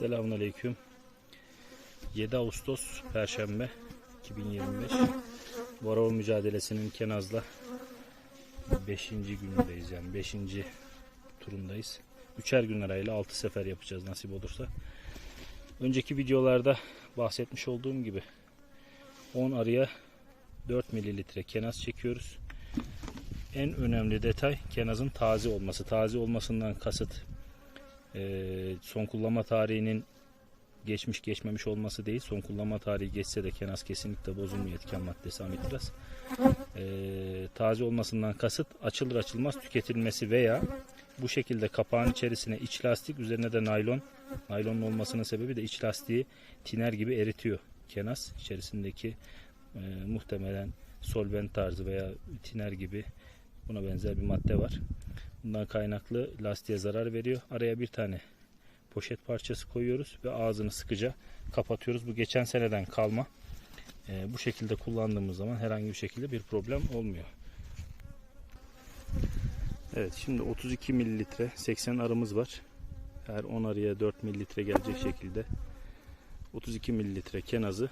Selamünaleyküm. 7 Ağustos Perşembe 2025. Varol mücadelesinin Kenaz'la 5. günündeyiz yani 5. turundayız. Üçer gün arayla 6 sefer yapacağız nasip olursa. Önceki videolarda bahsetmiş olduğum gibi 10 arıya 4 mililitre kenaz çekiyoruz. En önemli detay kenazın taze olması. Taze olmasından kasıt e, son kullanma tarihinin geçmiş geçmemiş olması değil. Son kullanma tarihi geçse de kenaz kesinlikle bozulmuyor etken maddesi amitraz. E, taze olmasından kasıt açılır açılmaz tüketilmesi veya bu şekilde kapağın içerisine iç lastik üzerine de naylon naylonun olmasının sebebi de iç lastiği tiner gibi eritiyor kenaz içerisindeki e, muhtemelen solvent tarzı veya tiner gibi buna benzer bir madde var. Bundan kaynaklı lastiğe zarar veriyor. Araya bir tane poşet parçası koyuyoruz ve ağzını sıkıca kapatıyoruz. Bu geçen seneden kalma. Ee, bu şekilde kullandığımız zaman herhangi bir şekilde bir problem olmuyor. Evet şimdi 32 mililitre 80 arımız var. Her 10 arıya 4 mililitre gelecek şekilde 32 mililitre kenazı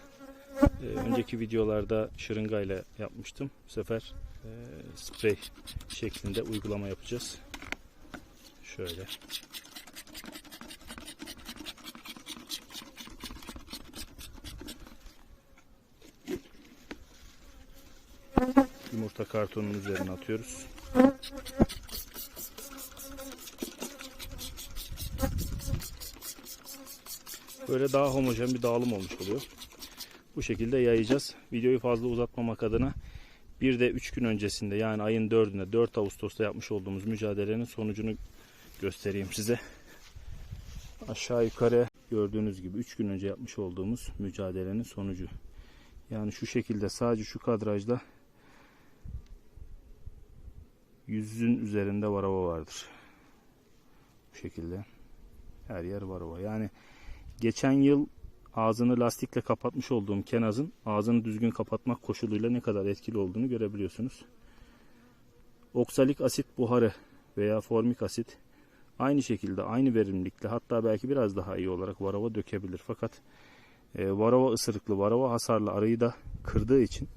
ee, önceki videolarda şırıngayla yapmıştım. Bu sefer e, sprey şeklinde uygulama yapacağız. Şöyle. Yumurta kartonunun üzerine atıyoruz. Böyle daha homojen bir dağılım olmuş oluyor. Bu şekilde yayacağız. Videoyu fazla uzatmamak adına bir de 3 gün öncesinde yani ayın 4'ünde 4 Ağustos'ta yapmış olduğumuz mücadelenin sonucunu göstereyim size. Aşağı yukarı gördüğünüz gibi 3 gün önce yapmış olduğumuz mücadelenin sonucu. Yani şu şekilde sadece şu kadrajda yüzün üzerinde varava vardır. Bu şekilde her yer varava. Yani geçen yıl ağzını lastikle kapatmış olduğum kenazın ağzını düzgün kapatmak koşuluyla ne kadar etkili olduğunu görebiliyorsunuz. Oksalik asit buharı veya formik asit aynı şekilde aynı verimlilikle hatta belki biraz daha iyi olarak varava dökebilir. Fakat e, varava ısırıklı, varava hasarlı arıyı da kırdığı için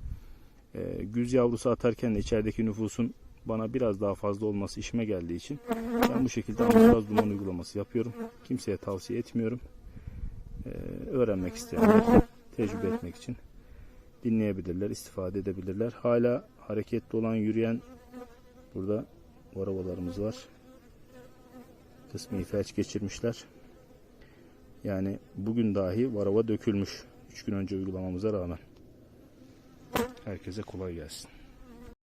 e, güz yavrusu atarken de içerideki nüfusun bana biraz daha fazla olması işime geldiği için ben bu şekilde amortaz duman uygulaması yapıyorum. Kimseye tavsiye etmiyorum. Ee, öğrenmek isteyenler tecrübe etmek için dinleyebilirler, istifade edebilirler. Hala hareketli olan yürüyen burada varavalarımız var. Kısmi felç geçirmişler. Yani bugün dahi varava dökülmüş. 3 gün önce uygulamamıza rağmen. Herkese kolay gelsin.